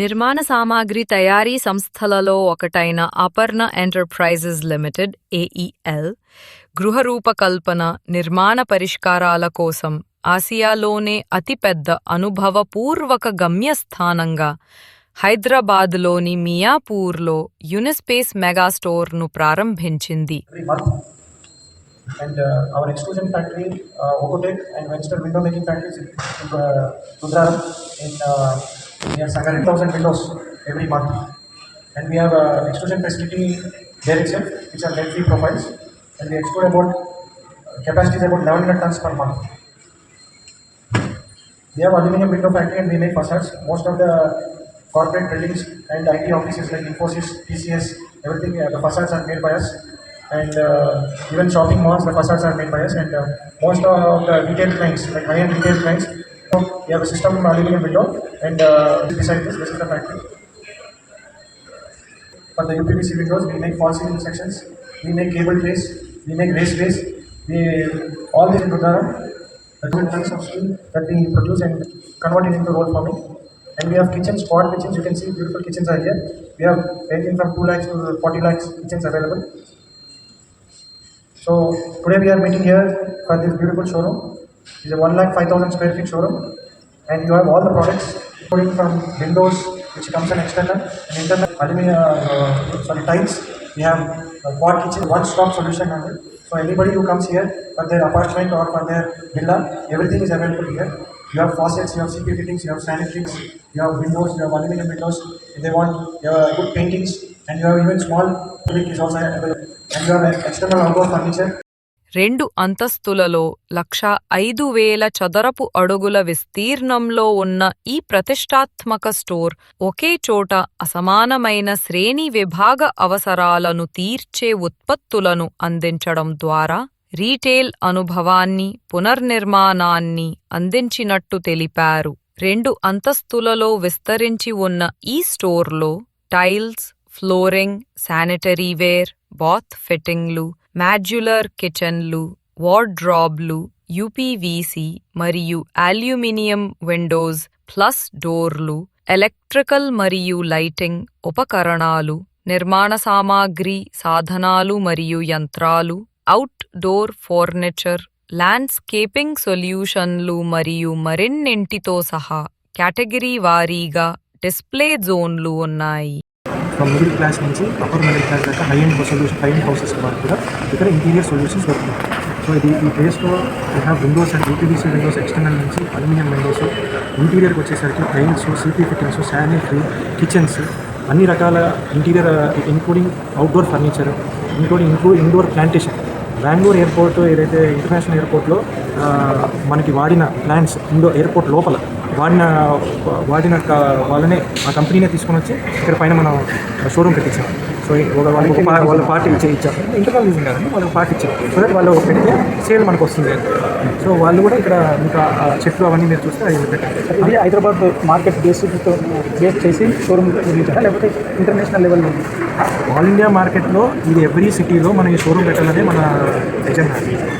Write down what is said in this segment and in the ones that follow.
నిర్మాణ సామాగ్రి తయారీ సంస్థలలో ఒకటైన అపర్ణ ఎంటర్ప్రైజెస్ లిమిటెడ్ ఏఈఎల్ గృహ రూపకల్పన నిర్మాణ పరిష్కారాల కోసం ఆసియాలోనే అతిపెద్ద అనుభవపూర్వక గమ్యస్థానంగా హైదరాబాద్లోని మియాపూర్లో యునిస్పేస్ మెగాస్టోర్ను ప్రారంభించింది. And uh, our extrusion factory, uh, Okotech and Venture window making factories in uh, in uh, near Sangari, 1000 windows every month. And we have uh, extrusion facility there itself, which are lead free profiles. And we extrude about uh, capacity is about 1100 tons per month. We have aluminum window factory and we make facades. Most of the corporate buildings and IT offices like Infosys, TCS, everything, uh, the facades are made by us. And uh, even shopping malls, the facades are made by us. And uh, most of the retail clients, like high-end retail clients, we have a system aluminum window. And uh, beside this, this is the factory. For the UPVC windows, we make fall ceiling sections, we make cable trays, we make raceways, we all this in Rudara, the two tons of steel that we produce and convert it into roll forming. And we have kitchens, quad kitchens, you can see beautiful kitchens are here. We have anything from 2 lakhs to 40 lakhs kitchens available. So today we are meeting here for this beautiful showroom. It's a 1 lakh 5000 square feet showroom and you have all the products including from windows which comes in external and internal aluminum uh, sorry tiles. We have a quad kitchen one stop solution on. So anybody who comes here for their apartment or for their villa, everything is available here. You have faucets, you have CP fittings, you have sanitaries, you have windows, you have aluminum windows. If they want, you have good paintings, and you have even small clinic is also available. And you have external outdoor furniture. రెండు అంతస్తులలో లక్ష ఐదు వేల చదరపు అడుగుల విస్తీర్ణంలో ఉన్న ఈ ప్రతిష్టాత్మక store ఒకే చోట అసమానమైన శ్రేణి విభాగ అవసరాలను తీర్చే ఉత్పత్తులను అందించడం ద్వారా రీటైల్ అనుభవాన్ని పునర్నిర్మాణాన్ని అందించినట్టు తెలిపారు. రెండు అంతస్తులలో విస్తరించి ఉన్న ఈ స్టోర్లో tiles flooring sanitary ware bath ఫిట్టింగ్లు modular కిచెన్లు వార్డ్రాబ్లు యూపీవీసీ మరియు అల్యూమినియం విండోస్ ప్లస్ డోర్లు ఎలక్ట్రికల్ మరియు లైటింగ్ ఉపకరణాలు నిర్మాణ సామాగ్రి సాధనాలు మరియు యంత్రాలు అవుట్ డోర్ ఫర్నిచర్ ల్యాండ్స్కేపింగ్ సొల్యూషన్లు మరియు మరిన్నింటితో సహా కేటగిరీ వారీగా డిస్ప్లే జోన్లు ఉన్నాయి. ఫ్రమ్ మిడిల్ క్లాస్ నుంచి అప్పర్ మిడిల్ క్లాస్ దాకా high end solution high end houses వరకు కూడా ఇక్కడ ఇంటీరియర్ సొల్యూషన్స్ దొరుకుతాయి. సో ఇది ఈ ప్లేస్లో we have windows and UPVC windows external నుంచి అల్యూమినియం విండోస్ ఇంటీరియర్కి వచ్చేసరికి tiles CP fittings sanitary kitchens అన్ని రకాల interior including outdoor furniture including ఇంక్లూ indoor plantation Bengaluru airport ఏదైతే ఇంటర్నేషనల్ ఎయిర్పోర్ట్లో మనకి వాడిన ప్లాంట్స్ ఇండో ఎయిర్పోర్ట్ లోపల వాడిన వాడిన వాళ్ళనే ఆ కంపెనీనే తీసుకొని వచ్చి ఇక్కడ పైన మనం షోరూమ్ పెట్టించాం సో ఒక వాళ్ళకి పా- వాళ్ళ పార్టీ ఇచ్చే ఇచ్చాం ఇంటర్నల్ యూజింగ్ కాదండి వాళ్ళకి పార్టీ ఇచ్చాం సో దట్ వాళ్ళు పెడితే సేల్ మనకు వస్తుంది. సో వాళ్ళు కూడా ఇక్కడ ఇంకా చెట్లు అవన్నీ మీరు చూస్తే అది పెట్టారు ఇది హైదరాబాద్ మార్కెట్ బేస్తో బేస్ చేసి షోరూమ్ నిర్మించారా? లేకపోతే ఇంటర్నేషనల్ లెవెల్లో ఆల్ ఇండియా మార్కెట్లో ఇది ఎవ్రీ సిటీలో మనం ఈ షోరూమ్ పెట్టాలనే మన agenda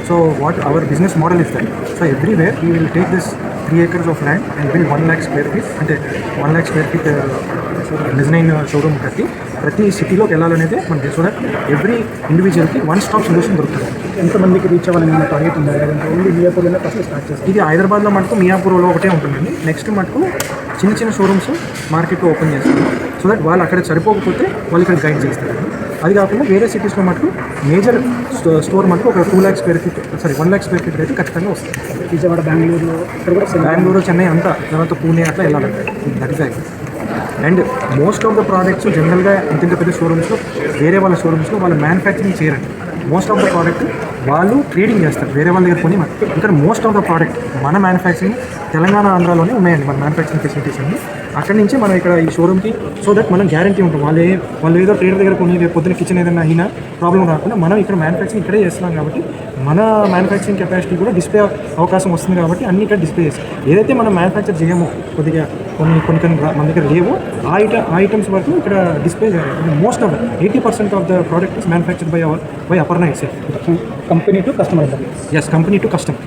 so what our business model is that so everywhere we will take this three acres of land and build one lakh square feet అంటే one lakh square feet design showroom కట్టి ప్రతి సిటీలోకి వెళ్ళాలనేది మనకి so that every ఇండివిజువల్కి one stop solution దొరుకుతుంది. ఎంతమందికి reach అవ్వాలని టార్గెట్ ఉందా? లేదంటే ఓన్లీ మియాపూర్లోనే ఫస్ట్ స్టార్ట్ చేస్తాం. ఇది హైదరాబాద్లో మటుకు మియాపూర్లో ఒకటే ఉంటుందండి. నెక్స్ట్ మటుకు చిన్న చిన్న షోరూమ్స్ మార్కెట్లో ఓపెన్ చేస్తారు సో దట్ వాళ్ళు అక్కడ సరిపోకపోతే వాళ్ళు ఇక్కడ గైడ్ చేస్తారు. అది కాకుండా వేరే సిటీస్లో మటుకు మేజర్ స్టోర్ మటుకు ఒక two lakh square feet sorry one lakh square feet అయితే ఖచ్చితంగా వస్తుంది. విజయవాడ బెంగళూరు ఇక్కడ కూడా బెంగళూరు చెన్నై అంతా తర్వాత పూణే అట్లా వెళ్ళాలంటే that is and most of the products జనరల్గా ఇంత పెద్ద షోరూమ్స్లో వేరే వాళ్ళ షోరూమ్స్లో వాళ్ళు మ్యానుఫ్యాక్చరింగ్ చేయరండి. మోస్ట్ ఆఫ్ ద ప్రోడక్ట్ వాళ్ళు ట్రేడింగ్ చేస్తారు వేరే వాళ్ళ దగ్గర కొని మన- ఇక్కడ మోస్ట్ ఆఫ్ ద ప్రోడక్ట్ మన మ్యానుఫ్యాక్చరింగ్ తెలంగాణ ఆంధ్రాలోనే ఉన్నాయండి మన మ్యానుఫ్యాక్చరింగ్ ఫెసిలిటీస్ అన్ని. అక్కడి నుంచి మనం ఇక్కడ ఈ షోరూమ్కి సో దట్ మనం గ్యారంటీ ఉంటుంది వాళ్ళు వాళ్ళు ఏదో ట్రేడర్ దగ్గర కొని రేపు పొద్దున కిచెన్ ఏదైనా అయినా ప్రాబ్లం రాకుండా మనం ఇక్కడ మ్యానుఫ్యాక్చరింగ్ ఇక్కడే చేస్తున్నాం కాబట్టి మన మ్యానుఫ్యాక్చరింగ్ కెపాసిటీ కూడా డిస్ప్లే అవకాశం వస్తుంది కాబట్టి అన్ని ఇక్కడ డిస్ప్లే చేస్తాం. ఏదైతే మనం మ్యానుఫ్యాక్చర్ చేయమో కొద్దిగా కొన్ని కొన్ని కొన్ని మన దగ్గర లేవు ఆ ఐటమ్ ఆ ఐటమ్స్ వరకు ఇక్కడ డిస్ప్లే చేయాలి. Most of eighty percent of the product is manufactured by our by Aparna it company to customer yes company to customer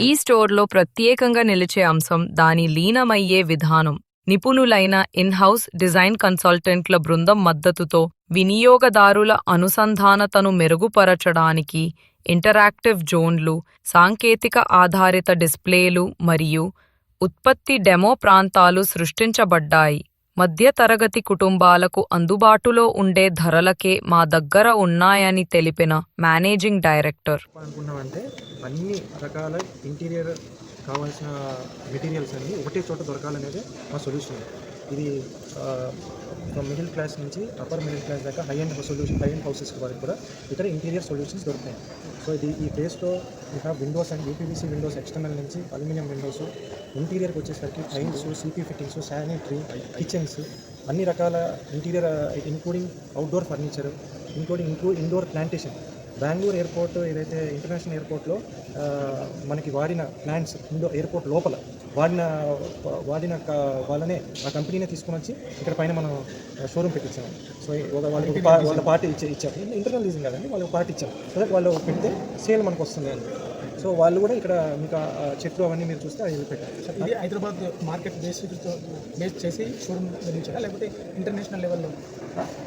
ఈ స్టోర్లో ప్రత్యేకంగా నిలిచే అంశం దాని లీనమయ్యే విధానం. నిపుణులైన ఇన్హౌస్ డిజైన్ కన్సల్టెంట్ల బృందం మద్దతుతో వినియోగదారుల అనుసంధానతను మెరుగుపరచడానికి ఇంటరాక్టివ్ జోన్లు సాంకేతిక ఆధారిత డిస్ప్లేలు మరియు ఉత్పత్తి డెమో ప్రాంతాలు సృష్టించబడ్డాయి. మధ్యతరగతి కుటుంబాలకు అందుబాటులో ఉండే ధరలకే మా దగ్గర ఉన్నాయని తెలిపిన మేనేజింగ్ డైరెక్టర్. అనుకున్నామంటే అన్ని రకాల ఇంటీరియర్ కావాల్సిన మెటీరియల్స్ అన్ని ఒకటే చోట దొరకాలనేది మా సొల్యూషన్. ఇది మిడిల్ క్లాస్ నుంచి అప్పర్ మిడిల్ క్లాస్ దాకా high end solution high end houses వరకు కూడా ఇక్కడ ఇంటీరియర్ సొల్యూషన్స్ దొరుకుతాయి. సో ఇది ఈ ప్లేస్లో you have windows and UPVC windows external నుంచి అల్యూమినియం విండోస్ ఇంటీరియర్కి వచ్చేసరికి tiles CP fittings sanitary kitchens అన్ని రకాల interior including outdoor furniture including ఇంక్లూ indoor plantation Bengaluru airport ఏదైతే ఇంటర్నేషనల్ ఎయిర్పోర్ట్లో మనకి వాడిన ప్లాంట్స్ ఇండో ఎయిర్పోర్ట్ లోపల వాడిన వాడిన వాళ్ళనే ఆ కంపెనీనే తీసుకుని వచ్చి ఇక్కడ పైన మనం షోరూమ్ పెట్టించాము సో ఒక వాళ్ళకి వాళ్ళ పార్టీ ఇచ్చే ఇచ్చాము ఇంటర్నల్ లీజింగ్ కదండి వాళ్ళకి పార్టీ ఇచ్చాము సో వాళ్ళు పెడితే సేల్ మనకు వస్తుంది సో వాళ్ళు కూడా ఇక్కడ మీకు చెట్లు అవన్నీ మీరు చూస్తే అవి పెట్టారు. ఇది హైదరాబాద్ మార్కెట్ బేస్ బేస్ చేసి షోరూమ్ నిర్మించారా? లేకపోతే ఇంటర్నేషనల్ లెవెల్లో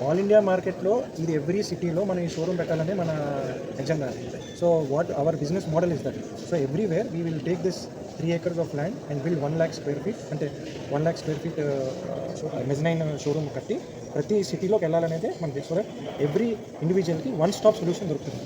ఆల్ ఇండియా మార్కెట్లో ఇది ఎవ్రీ సిటీలో మనం ఈ షోరూమ్ పెట్టాలనే మన agenda so what our business model is that so everywhere we will take this three acres of land and build one lakh square feet అంటే one lakh square feet mezzanine showroom కట్టి ప్రతి సిటీలోకి వెళ్ళాలనేదే మనకి so that every ఇండివిజువల్కి one stop solution దొరుకుతుంది.